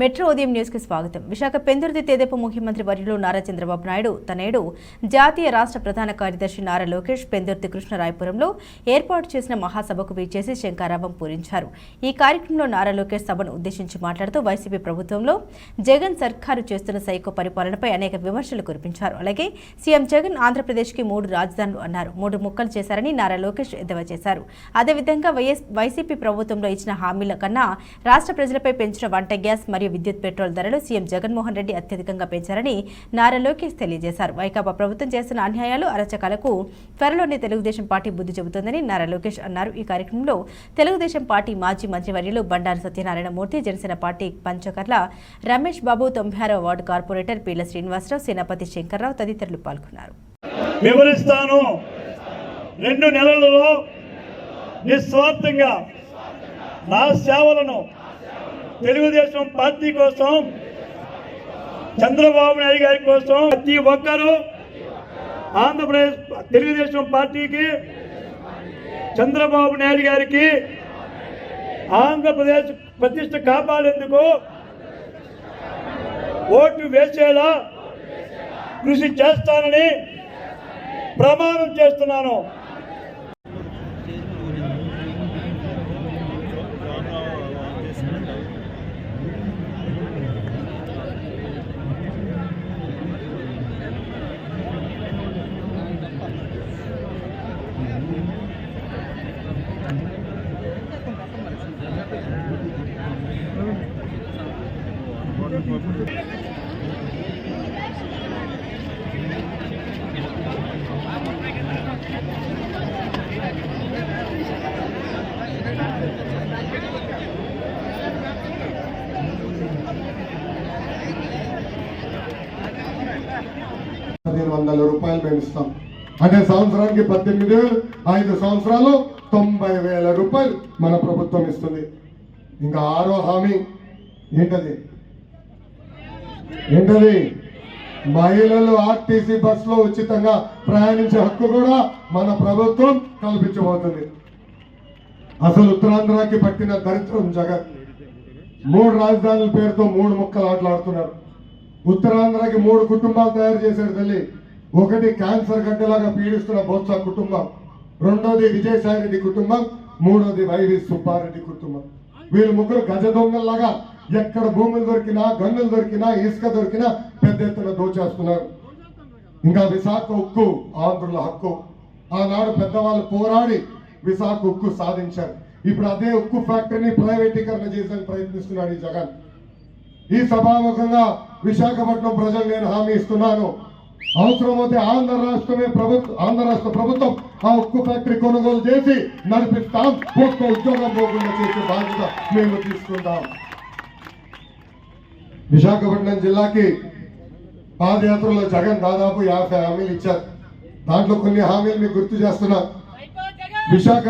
Metro ఉదయం న్యూస్కి స్వాగతం. విశాఖ పెందుర్తి తెదేపు ముఖ్యమంత్రి వర్యులు నారా చంద్రబాబు నాయుడు తనేడు జాతీయ రాష్ట్ర ప్రధాన కార్యదర్శి నారా లోకేష్ పెందుర్తి కృష్ణరాయపురంలో ఏర్పాటు చేసిన మహాసభకు విచ్చేసి శంకారావం పూరించారు. ఈ కార్యక్రమంలో నారా లోకేష్ సభను ఉద్దేశించి మాట్లాడుతూ వైసీపీ ప్రభుత్వంలో జగన్ సర్కారు చేస్తున్న సైకో పరిపాలనపై అనేక విమర్శలు కురిపించారు. అలాగే సీఎం జగన్ ఆంధ్రప్రదేశ్కి మూడు రాజధానులు అన్నారు. మూడు ముక్కలు చేశారని నారా లోకేష్ ఎద్దేవా చేశారు. అదేవిధంగా వైఎస్ వైసీపీ ప్రభుత్వంలో ఇచ్చిన హామీల కన్నా రాష్ట్ర ప్రజలపై పెంచిన వంట గ్యాస్ మరియు విద్యుత్ పెట్రోల్ ధరలు సీఎం జగన్మోహన్ రెడ్డి అత్యధికంగా పెంచారని నారా లోకేష్ తెలియజేశారు. వైకాపా ప్రభుత్వం చేస్తున్న అన్యాయాలు అరచకాలకు త్వరలోనే తెలుగుదేశం పార్టీ బుద్ధి చెబుతోందని నారా లోకేష్ అన్నారు. ఈ కార్యక్రమంలో తెలుగుదేశం పార్టీ మాజీ మంత్రివర్యులు బండారు సత్యనారాయణ మూర్తి జనసేన పార్టీ పంచకర్ల రమేష్ బాబు తొంభై ఆరో వార్డు కార్పొరేటర్ పీల శ్రీనివాసరావు సేనాపతి శంకర్రావు తదితరులు పాల్గొన్నారు. వివరిస్తాను. రెండు నెలలలో నిస్వార్థంగా నా సేవలను తెలుగుదేశం పార్టీ కోసం చంద్రబాబు నాయుడు గారి కోసం ప్రతి ఒక్కరూ ఆంధ్రప్రదేశ్ తెలుగుదేశం పార్టీకి చంద్రబాబు నాయుడు గారికి ఆంధ్రప్రదేశ్ ప్రతిష్ట కాపాడేందుకు ఓటు వేసేలా కృషి చేస్తానని ప్రమాణం చేస్తున్నాను. వందల రూపాయలు మేము ఇస్తాం. అంటే సంవత్సరానికి పద్దెనిమిది వేలు ఐదు సంవత్సరాలు తొంభై వేల రూపాయలు మన ప్రభుత్వం ఇస్తుంది. ఇంకా ఆరో హామీ ఏంటది? ఏంటది మహిళలు ఆర్టీసీ బస్సులో ఉచితంగా ప్రయాణించే హక్కు కూడా మన ప్రభుత్వం కల్పించబోతుంది. అసలు ఉత్తరాంధ్రకి పట్టిన దరిద్రం జగన్. మూడు రాజధానుల పేరుతో మూడు ముక్కలు ఆటలాడుతున్నారు. ఉత్తరాంధ్రకి మూడు కుటుంబాలు తయారు చేశాడు తల్లి. ఒకటి క్యాన్సర్ గడ్డలాగా పీడిస్తున్న బొత్స కుటుంబం. రెండోది విజయసాయి రెడ్డి కుటుంబం. మూడోది వైవి సుబ్బారెడ్డి కుటుంబం. వీళ్ళు ముగ్గురు గజ దొంగల్లాగా ఎక్కడ భూములు దొరికినా గన్నులు దొరికినా ఇసుక దొరికినా పెద్ద ఎత్తున దోచేస్తున్నారు. ఇంకా విశాఖ ఉక్కు ఆంధ్రుల హక్కు. ఆనాడు పెద్దవాళ్ళు పోరాడి విశాఖ ఉక్కు సాధించారు. ఇప్పుడు అదే ఉక్కు ఫ్యాక్టరీని ప్రైవేటీకరణ చేసేందుకు ప్రయత్నిస్తున్నాడు ఈ జగన్. ఈ సభాముఖంగా విశాఖపట్నం ప్రజలు నేను హామీ ఇస్తున్నాను. అవసరమైతే ఆంధ్ర రాష్ట్రమే ప్రభుత్వం ఆంధ్ర రాష్ట్ర ప్రభుత్వం ఆ ఉక్కు ఫ్యాక్టరీ కొనుగోలు చేసి నడిపిస్తాం. ఒక్క ఉద్యోగం పోకుండా చేసే బాధ్యత మేము తీసుకుంటాం. విశాఖపట్నం జిల్లాకి పాదయాత్రలో జగన్ దాదాపు యాభై హామీలు ఇచ్చారు. దాంట్లో కొన్ని హామీలు మీకు గుర్తు చేస్తున్నా. విశాఖ